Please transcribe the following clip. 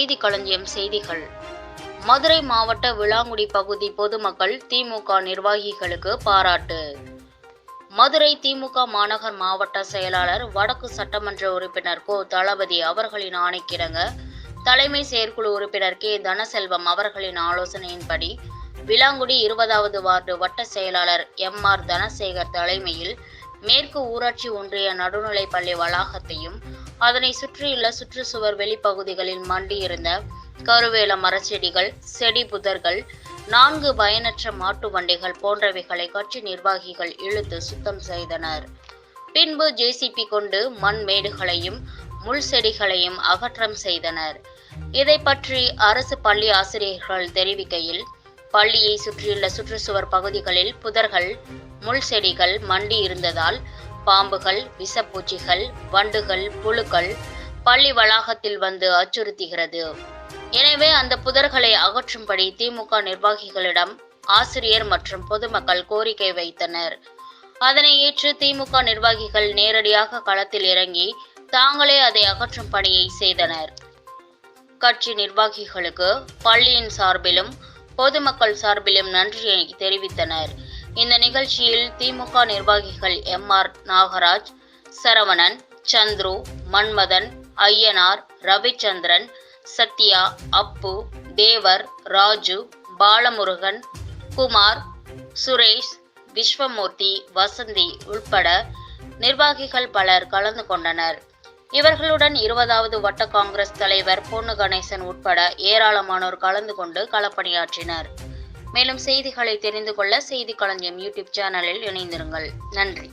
செய்தி களஞ்சியம் செய்திகள். மதுரை மாவட்ட விளாங்குடி பகுதி பொதுமக்கள் திமுக நிர்வாகிகளுக்கு பாராட்டு. மதுரை திமுக மாநகர் மாவட்ட செயலாளர் வடக்கு சட்டமன்ற உறுப்பினர் கோ. தளபதி அவர்களின் ஆணைக்கிடங்க தலைமை செயற்குழு உறுப்பினர் கே. தனசெல்வம் அவர்களின் ஆலோசனையின்படி விளாங்குடி இருபதாவது வார்டு வட்ட செயலாளர் எம். ஆர். தனசேகர் தலைமையில் மேற்கு ஊராட்சி ஒன்றிய நடுநிலைப்பள்ளி வளாகத்தையும் அதனை சுற்றியுள்ள சுற்றுச்சுவர் வெளிப்பகுதிகளில் மண்டியிருந்த கருவேல மரச்செடிகள் செடி புதர்கள் நான்கு பயனற்ற மாட்டு வண்டிகள் போன்றவைகளை கட்சி நிர்வாகிகள் இழுத்து சுத்தம் செய்தனர். பின்பு ஜேசிபி கொண்டு மண் மேடுகளையும் முள் செடிகளையும் அகற்றம் செய்தனர். இதை பற்றி அரசு பள்ளி ஆசிரியர்கள் தெரிவிக்கையில் பள்ளியை சுற்றியுள்ள சுற்றுச்சுவர் பகுதிகளில் புதர்கள் முள் செடிகள் மண்டி இருந்ததால் பாம்புகள் விஷப்பூச்சிகள் வண்டுகள் புழுக்கள் பள்ளி வளாகத்தில் வந்து அச்சுறுத்துகிறது. எனவே அந்த புதர்களை அகற்றும்படி திமுக நிர்வாகிகளிடம் ஆசிரியர் மற்றும் பொதுமக்கள் கோரிக்கை வைத்தனர். அதனை ஏற்று திமுக நிர்வாகிகள் நேரடியாக களத்தில் இறங்கி தாங்களே அதை அகற்றும் பணியை செய்தனர். கட்சி நிர்வாகிகளுக்கு பள்ளியின் சார்பிலும் பொதுமக்கள் சார்பிலும் நன்றியை தெரிவித்தனர். இந்த நிகழ்ச்சியில் திமுக நிர்வாகிகள் எம் ஆர் நாகராஜ் சரவணன் சந்துரு மன்மதன் ஐயனார் ரவிச்சந்திரன் சத்யா அப்பு தேவர் ராஜு பாலமுருகன் குமார் சுரேஷ் விஸ்வமூர்த்தி வசந்தி உள்பட நிர்வாகிகள் பலர் கலந்து கொண்டனர். இவர்களுடன் இருபதாவது வட்ட காங்கிரஸ் தலைவர் பொன்னு கணேசன் உட்பட ஏராளமானோர் கலந்து கொண்டு களப்பணியாற்றினர். மேலும் செய்திகளை தெரிந்து கொள்ள செய்தி களஞ்சியம் யூடியூப் சேனலில் இணைந்திருங்கள். நன்றி.